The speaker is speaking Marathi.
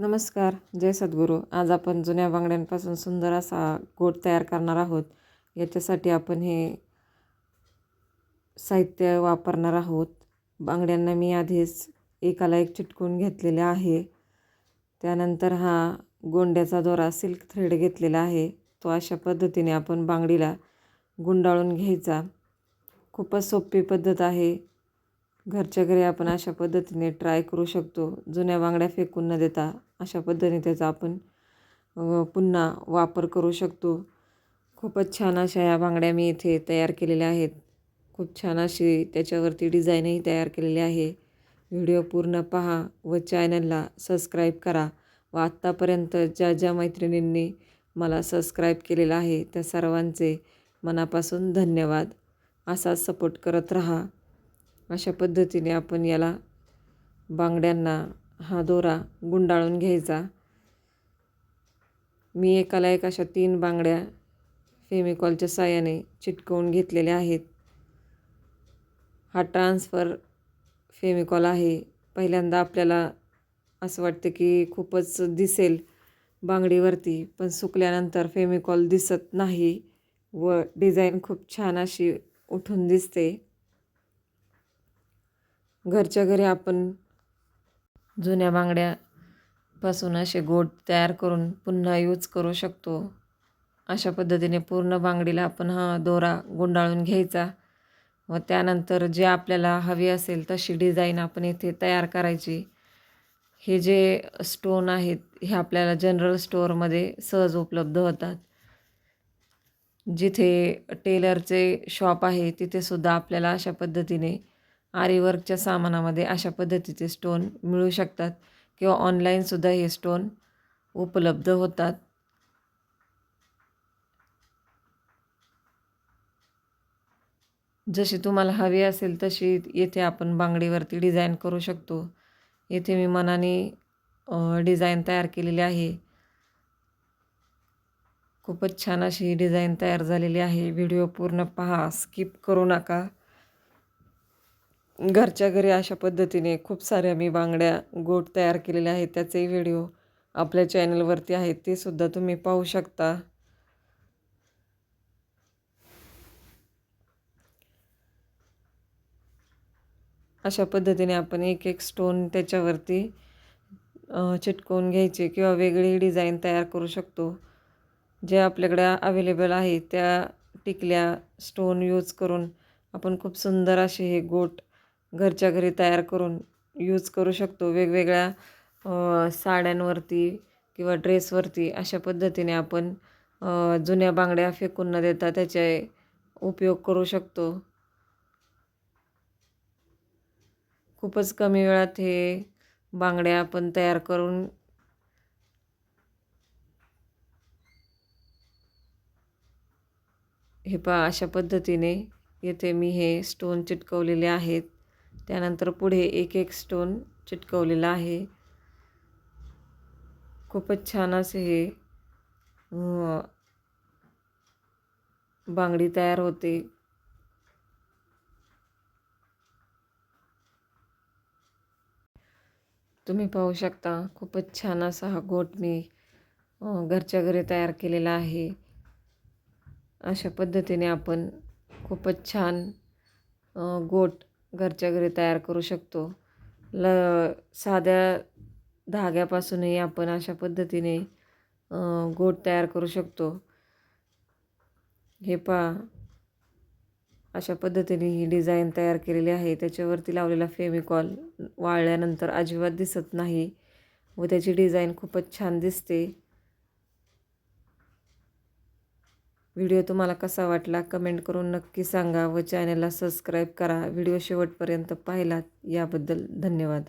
नमस्कार जय सद्गुरू. आज आपण जुन्या बांगड्यांपासून सुंदर असा गोट तयार करणार आहोत. याच्यासाठी आपण हे साहित्य वापरणार आहोत. बांगड्यांना मी आधीच एकाला एक चिटकून घेतलेले आहे. त्यानंतर हा गोंड्याचा दोरा सिल्क थ्रेड घेतलेला आहे. तो अशा पद्धतीने आपण बांगडीला गुंडाळून घ्यायचा. खूपच सोपी पद्धत आहे. घरच्या घरी आपण अशा पद्धतीने ट्राय करू शकतो. जुन्या बांगड्या फेकून न देता अशा पद्धतीने त्याचा आपण पुन्हा वापर करू शकतो. खूपच छान अशा या बांगड्या मी इथे तयार केलेल्या आहेत. खूप छान अशी त्याच्यावरती डिझाईनही तयार केलेली आहे. व्हिडिओ पूर्ण पहा व चॅनलला सबस्क्राईब करा. व आत्तापर्यंत ज्या ज्या मैत्रिणींनी मला सबस्क्राईब केलेलं आहे त्या सर्वांचे मनापासून धन्यवाद. असा सपोर्ट करत राहा. अशा पद्धतीने आपण याला बांगड्यांना हा दोरा गुंडाळून घ्यायचा. मी एकाला एक अशा तीन बांगड्या फेमिकॉलच्या साह्याने चिटकवून घेतलेल्या आहेत. हा ट्रान्सफर फेमिकॉल आहे. पहिल्यांदा आपल्याला असं वाटतं की खूपच दिसेल बांगडीवरती पण सुकल्यानंतर फेमिकॉल दिसत नाही व डिझाईन खूप छान अशी उठून दिसते. घरच्या घरी आपण जुन्या बांगड्यापासून असे गोट तयार करून पुन्हा यूज करू शकतो. अशा पद्धतीने पूर्ण बांगडीला आपण हा दोरा गुंडाळून घ्यायचा व त्यानंतर जे आपल्याला हवी असेल तशी डिझाईन आपण इथे तयार करायची. हे जे स्टोन आहेत हे आपल्याला जनरल स्टोअरमध्ये सहज उपलब्ध होतात. जिथे टेलरचे शॉप आहे तिथेसुद्धा आपल्याला अशा पद्धतीने आरीवर्कच्या सामानामध्ये अशा पद्धतीचे स्टोन मिळू शकतात किंवा ऑनलाईनसुद्धा हे स्टोन उपलब्ध होतात. जशी तुम्हाला हवी असेल तशी येथे आपण बांगडीवरती डिझाईन करू शकतो. येथे मी मनाने डिझाईन तयार केलेली आहे. खूपच छान अशी डिझाईन तयार झालेली आहे. व्हिडिओ पूर्ण पहा स्किप करू नका. घरच्या घरी अशा पद्धतीने खूप साऱ्या मी बांगड्या गोट तयार केलेल्या आहेत. त्याचेही व्हिडिओ आपल्या चॅनलवरती आहेत. ते सुद्धा तुम्ही पाहू शकता. अशा पद्धतीने आपण एक एक स्टोन त्याच्यावरती चिटकवून घ्यायचे किंवा वेगळी डिझाईन तयार करू शकतो. जे आपल्याकडे अवेलेबल आहे त्या टिकल्या स्टोन यूज करून आपण खूप सुंदर असे हे गोट घरच्या घरी तयार करून यूज करू शकतो. वेगवेगळ्या साड्यांवरती किंवा ड्रेसवरती अशा पद्धतीने आपण जुन्या बांगड्या फेकून न देता त्याचे उपयोग करू शकतो. खूपच कमी वेळात हे बांगड्या आपण तयार करून हे पा अशा पद्धतीने येथे मी हे स्टोन चिटकवलेले आहेत. त्यानंतर पुढे एक एक स्टोन चिटकवलेला आहे. खूपच छान असे हे बांगडी तयार होते. तुम्ही पाहू शकता खूपच छान असा हा गोट मी घरच्या घरी तयार केलेला आहे. अशा पद्धतीने आपण खूपच छान गोट घरच्या घरी तयार करू शकतो. ल साध्या धाग्यापासूनही आपण अशा पद्धतीने गोट तयार करू शकतो. हे पा अशा पद्धतीने ही डिझाईन तयार केलेली आहे. त्याच्यावरती लावलेला फेमिकॉल वाळल्यानंतर अजिबात दिसत नाही व त्याची डिझाईन खूपच छान दिसते. व्हिडिओ तुम्हाला कसा वाटला कमेंट करून नक्की सांगा व चॅनलला सबस्क्राईब करा. व्हिडिओ शेवटपर्यंत पाहिलात याबद्दल धन्यवाद.